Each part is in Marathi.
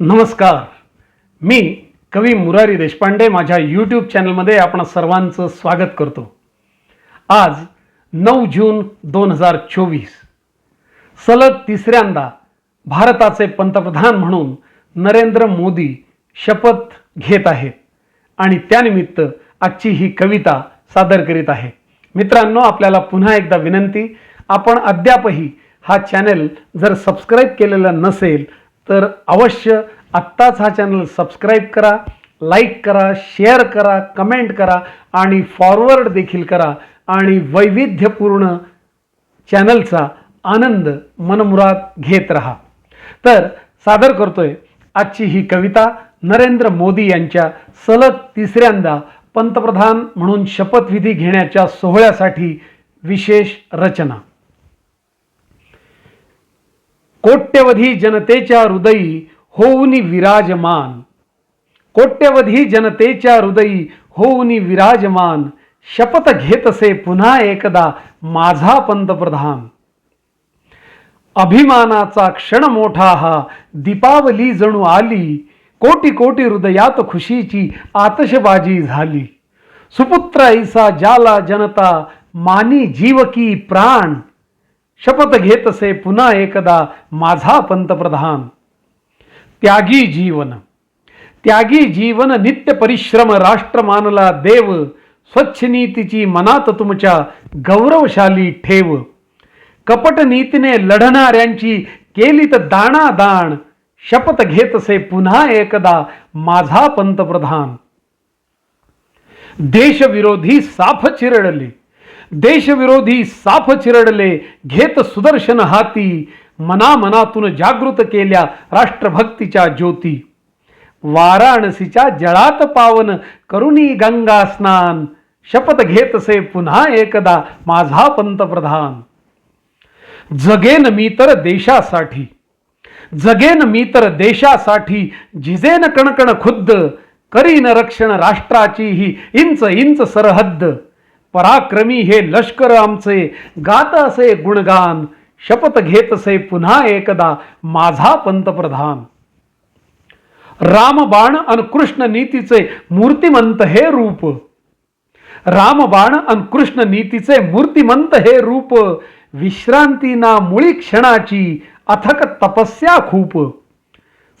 नमस्कार. मी कवी मुरारी देशपांडे माझ्या यूट्यूब चॅनलमध्ये आपण सर्वांचं स्वागत करतो. आज नऊ जून दोन हजार चोवीस. सलग तिसऱ्यांदा भारताचे पंतप्रधान म्हणून नरेंद्र मोदी शपथ घेत आहेत आणि त्यानिमित्त आजची ही कविता सादर करीत आहे. मित्रांनो आपल्याला पुन्हा एकदा विनंती आपण अद्यापही हा चॅनल जर सबस्क्राईब केलेला नसेल तर अवश्य आत्ताच हा चॅनल सबस्क्राईब करा लाईक करा शेअर करा कमेंट करा आणि फॉरवर्ड देखील करा आणि वैविध्यपूर्ण चॅनलचा आनंद मनमुराद घेत राहा. तर सादर करतोय आजची ही कविता नरेंद्र मोदी यांच्या सलग तिसऱ्यांदा पंतप्रधान म्हणून शपथविधी घेण्याच्या सोहळ्यासाठी विशेष रचना. कोट्यवधी जनतेच्या हृदयी होऊन विराजमान. कोट्यवधी जनतेच्या हृदयी होऊनी विराजमान. शपथ घेतसे पुन्हा एकदा माझा पंतप्रधान. अभिमानाचा क्षण मोठा हा. दीपावली जणू आली. कोटी कोटी हृदयात खुशीची आतषबाजी झाली. सुपुत्र ऐसा जाला जनता मानी जीवकी प्राण. शपथ घेतसे पुन्हा एकदा माझा पंतप्रधान. त्यागी जीवन. त्यागी जीवन नित्य परिश्रम राष्ट्र मानला देव. स्वच्छ नीतीची मनात तुमच्या गौरवशाली ठेव. कपट नीतीने लढणाऱ्यांची केलीत दाणादाण. शपथ घेतसे पुन्हा एकदा माझा पंतप्रधान. देशविरोधी साफ चिरडले. देशविरोधी साफ चिरडले घेत सुदर्शन हाती मनामनातून जागृत केल्या राष्ट्रभक्तीच्या ज्योती. वाराणसीच्या जळात पावन करुणी गंगा स्नान. शपथ घेतसे पुन्हा एकदा माझा पंतप्रधान. जगेन मी तर देशासाठी. जगेन मी तर देशासाठी झिजेन कणकण खुद्द. करीन रक्षण राष्ट्राची ही इंच इंच सरहद्द. पराक्रमी हे लष्कर आमचे. गात असे गुणगान शपथ घेत असे पुन्हा एकदा माझा पंतप्रधान. रामबाण अन कृष्ण नीतीचे मूर्तिमंत हे रूप. रामबाण अन कृष्ण नीतीचे मूर्तिमंत हे रूप. विश्रांती ना मुळी क्षणाची अथक तपस्या खूप.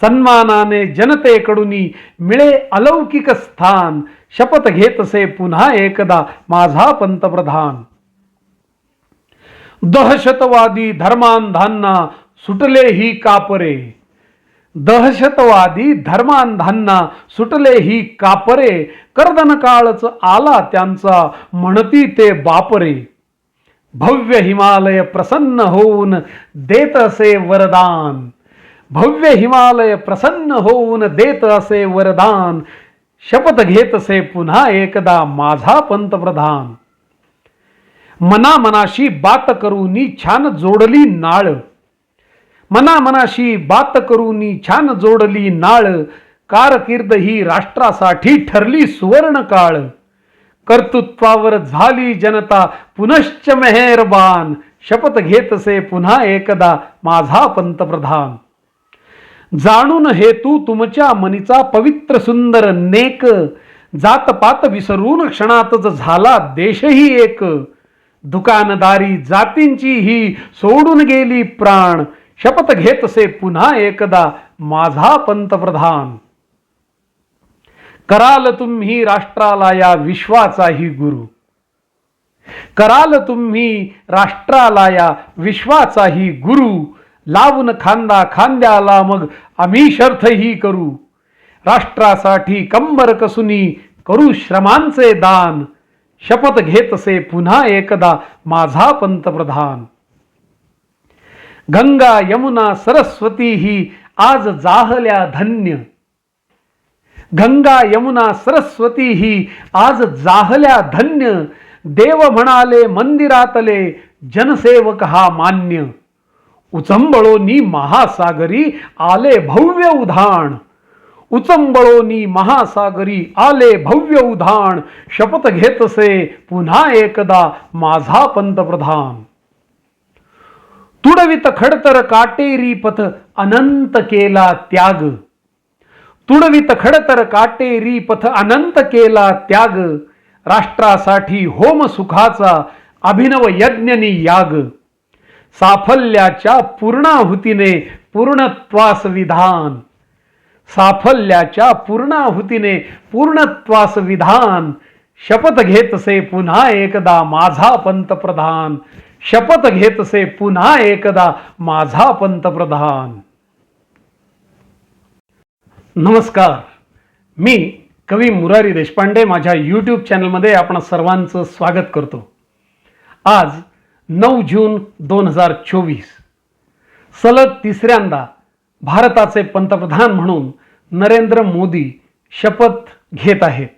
सन्मानाने जनतेकडून मिळे अलौकिक स्थान शपथ घेत असे पुन्हा एकदा माझा पंतप्रधान. दहशतवादी धर्मांधांना सुटले ही कापरे. दहशतवादी धर्मांधांना सुटले ही कापरे. कर्दन काळच आला त्यांचा म्हणती ते बापरे. भव्य हिमालय प्रसन्न होऊन देत असे वरदान. भव्य हिमालय प्रसन्न होऊन देत असे वरदान. शपथ घेतसे पुन्हा एकदा माझा पंतप्रधान. मनामनाशी बात करूनी छान जोडली नाळ. मनामनाशी बात करूनी छान जोडली नाळ. कारकीर्द ही राष्ट्रासाठी ठरली सुवर्ण काळ. कर्तृत्वावर झाली जनता पुनश्च मेहरबान. शपथ घेतसे पुन्हा एकदा माझा पंतप्रधान. जाणून हेतू तुमच्या मनीचा पवित्र सुंदर नेक जातपात विसरून क्षणातच झाला देशही एक. दुकानदारी जातींची ही सोडून गेली प्राण. शपथ घेतसे पुन्हा एकदा माझा पंतप्रधान. कराल तुम्ही राष्ट्राला या विश्वाचाही गुरु. कराल तुम्ही राष्ट्राला या विश्वाचाही गुरु. लावून खांदा खांद्याला मग आम्ही शर्थही करू. राष्ट्रासाठी कंबर कसुनी करू श्रमांचे दान. शपथ घेतसे पुन्हा एकदा माझा पंतप्रधान. गंगा यमुना सरस्वती ही आज जाहल्या धन्य. गंगा यमुना सरस्वती ही आज जाहल्या धन्य. देव म्हणाले मंदिरातले जनसेवक हा मान्य. उचंबळोनी महासागरी आले भव्य उधाण. उचंबळोनी महासागरी आले भव्य उधाण. शपथ घेतसे पुन्हा एकदा माझा पंतप्रधान. तुडवित खडतर काटेरी पथ अनंत केला त्याग. तुडवित खडतर काटेरी पथ अनंत केला त्याग. राष्ट्रासाठी होम सुखाचा अभिनव यज्ञनी याग. साफल्याच्या पूर्णाहुतीने पूर्णत्वास विधान साफल्याच्या पूर्णाहुतीने पूर्णत्वास विधान शपथ घेतसे पुन्हा एकदा माझा पंतप्रधान. शपथ घेतसे पुन्हा एकदा माझा पंतप्रधान. नमस्कार. मी कवी मुरारी देशपांडे. माझ्या यूट्यूब चॅनलमध्ये आपण सर्वांचं स्वागत करतो. आज नऊ जून दोन हजार चोवीस. सलग तिसऱ्यांदा भारताचे पंतप्रधान म्हणून नरेंद्र मोदी शपथ घेत आहेत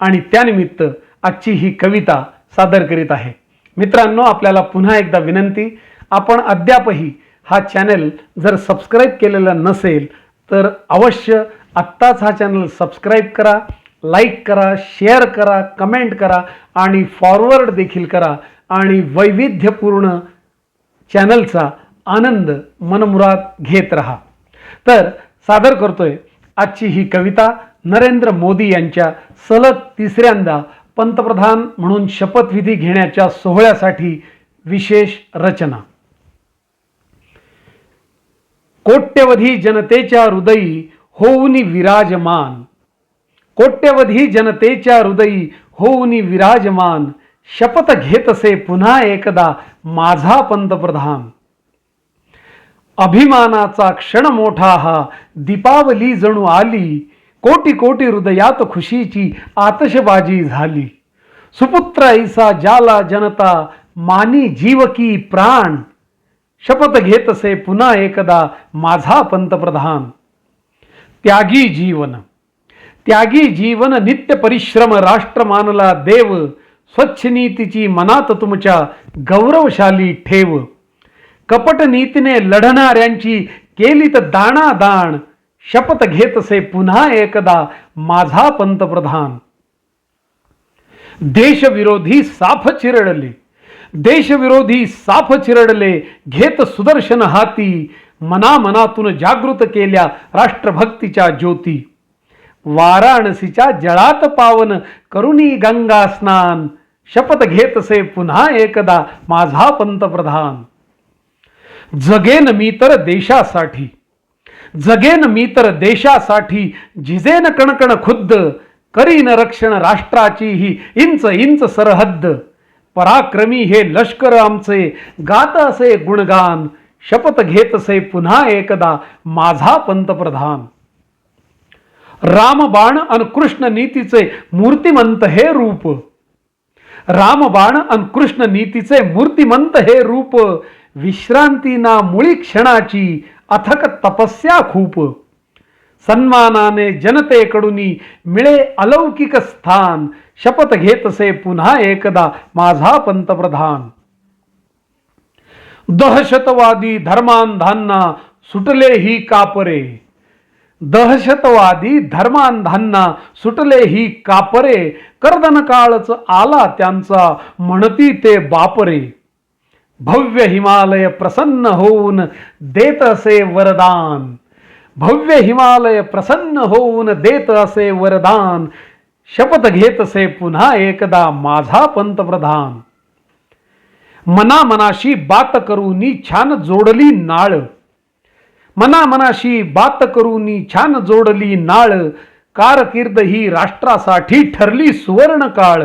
आणि त्यानिमित्त आजची ही कविता सादर करीत आहे. मित्रांनो आपल्याला पुन्हा एकदा विनंती आपण अद्यापही हा चॅनल जर सबस्क्राईब केलेला नसेल तर अवश्य आत्ताच हा चॅनल सबस्क्राईब करा लाईक करा शेअर करा कमेंट करा आणि फॉरवर्ड देखील करा. आणि वैविध्यपूर्ण चॅनलचा आनंद मनमुराद घेत राहा. तर सादर करतोय आजची ही कविता नरेंद्र मोदी यांच्या सलग तिसऱ्यांदा पंतप्रधान म्हणून शपथविधी घेण्याच्या सोहळ्यासाठी विशेष रचना. कोट्यवधी जनतेच्या हृदयी होऊनी विराजमान. कोट्यवधी जनतेच्या हृदयी होऊनी विराजमान. शपथ घेतसे पुन्हा एकदा माझा पंतप्रधान. अभिमानाचा क्षण मोठा हा दीपावली जणू आली कोटी कोटी हृदयात खुशीची आतषबाजी झाली. सुपुत्र ऐसा जाला जनता मानी जीवकी प्राण. शपथ घेतसे पुन्हा एकदा माझा पंतप्रधान. त्यागी जीवन. त्यागी जीवन नित्य परिश्रम राष्ट्र मानला देव. स्वच्छ नीतीची मनात तुमच्या गौरवशाली ठेव कपट नीतीने लढणाऱ्यांची केलीत दाणादाण शपथ घेतसे पुन्हा एकदा माझा पंतप्रधान देशविरोधी साफ चिरडले देशविरोधी साफ चिरडले घेत सुदर्शन हाती मनामनातून जागृत केल्या राष्ट्रभक्तीच्या ज्योती वाराणसीच्या जळात पावन करुणी गंगा स्नान. शपथ घेतसे पुन्हा एकदा माझा पंतप्रधान. जगेन मी तर देशासाठी. जगेन मी तर देशासाठी झिजेन कणकण खुद्द. करीन रक्षण राष्ट्राची ही इंच इंच सरहद्द. पराक्रमी हे लष्कर आमचे गात असे गुणगान. शपथ घेतसे पुन्हा एकदा माझा पंतप्रधान. रामबाण अनकृष्ण नीतीचे मूर्तिमंत हे रूप. रामबाण अनकृष्ण नीतीचे मूर्तिमंत हे रूप. विश्रांती ना मुळी क्षणाची अथक तपस्या खूप. सन्मानाने जनतेकडून मिळे अलौकिक स्थान. शपथ घेतसे पुन्हा एकदा माझा पंतप्रधान. दहशतवादी धर्मांधांना सुटले ही कापरे. दहशतवादी धर्मांधांना सुटले ही कापरे. कर्दन काळच आला त्यांचा म्हणती ते बापरे. भव्य हिमालय प्रसन्न होऊन देत असे वरदान. भव्य हिमालय प्रसन्न होऊन देत असे वरदान. शपथ घेतसे पुन्हा एकदा माझा पंतप्रधान. मनामनाशी बात करूनी छान जोडली नाळ. मनामनाशी बात करूनी छान जोडली नाळ कारकीर्द ही राष्ट्रासाठी ठरली सुवर्ण काळ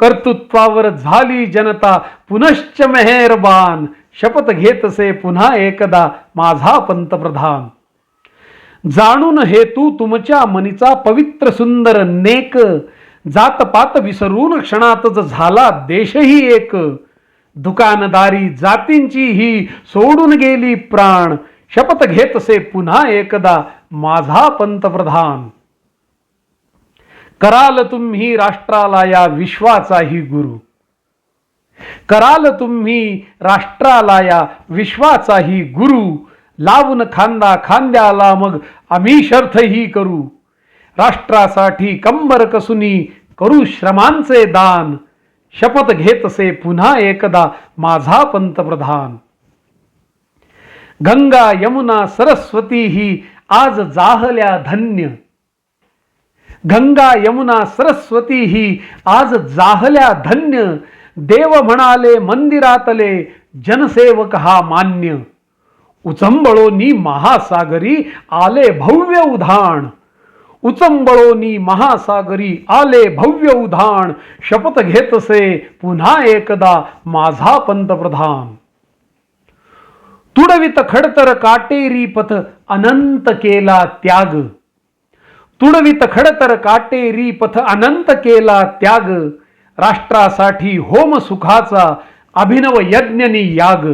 कर्तृत्वावर झाली जनता पुनश्च मेहरबान शपथ घेतसे पुन्हा एकदा माझा पंतप्रधान जाणून हेतू तुमच्या मनीचा पवित्र सुंदर नेक जातपात विसरून क्षणातच झाला देशही एक दुकानदारी जातींची ही सोडून गेली प्राण शपथ घेतसे पुन्हा एकदा माझा पंतप्रधान. कराल तुम्ही राष्ट्राला या विश्वाचाही गुरु. कराल तुम्ही राष्ट्राला या विश्वाचाही गुरु. लावून खांदा खांद्याला मग आम्ही शर्थही करू. राष्ट्रासाठी कंबर कसुनी करू श्रमांचे दान. शपथ घेतसे पुन्हा एकदा माझा पंतप्रधान. गंगा यमुना सरस्वती ही आज जाहल्या धन्य. गंगा यमुना सरस्वती ही आज जाहल्या धन्य. देव म्हणाले मंदिरातले जनसेवक हा मान्य. उचंबळोनी महासागरी आले भव्य उधाण. उचंबळोनी महासागरी आले भव्य उधाण. शपथ घेतसे पुन्हा एकदा माझा पंतप्रधान. तुडवित खडतर काटेरी पथ अनंत केला त्याग. तुडवित खडतर काटेरी पथ अनंत केला त्याग. राष्ट्रासाठी होम सुखाचा अभिनव यज्ञनी याग.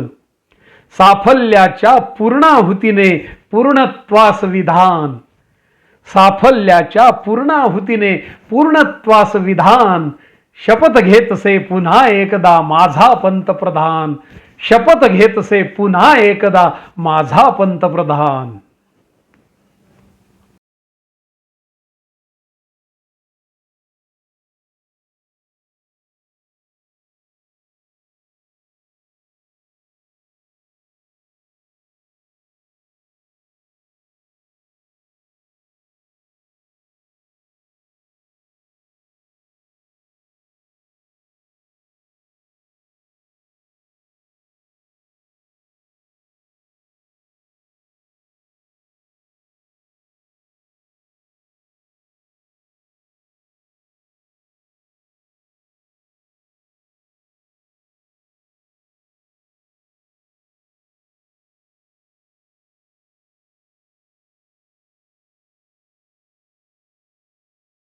साफल्याच्या पूर्णाहुतीने पूर्णत्वास विधान. साफल्याच्या पूर्णाहुतीने पूर्णत्वास विधान. शपथ घेतसे पुन्हा एकदा माझा पंतप्रधान. शपथ घेतसे पुन्हा एकदा माझा पंतप्रधान.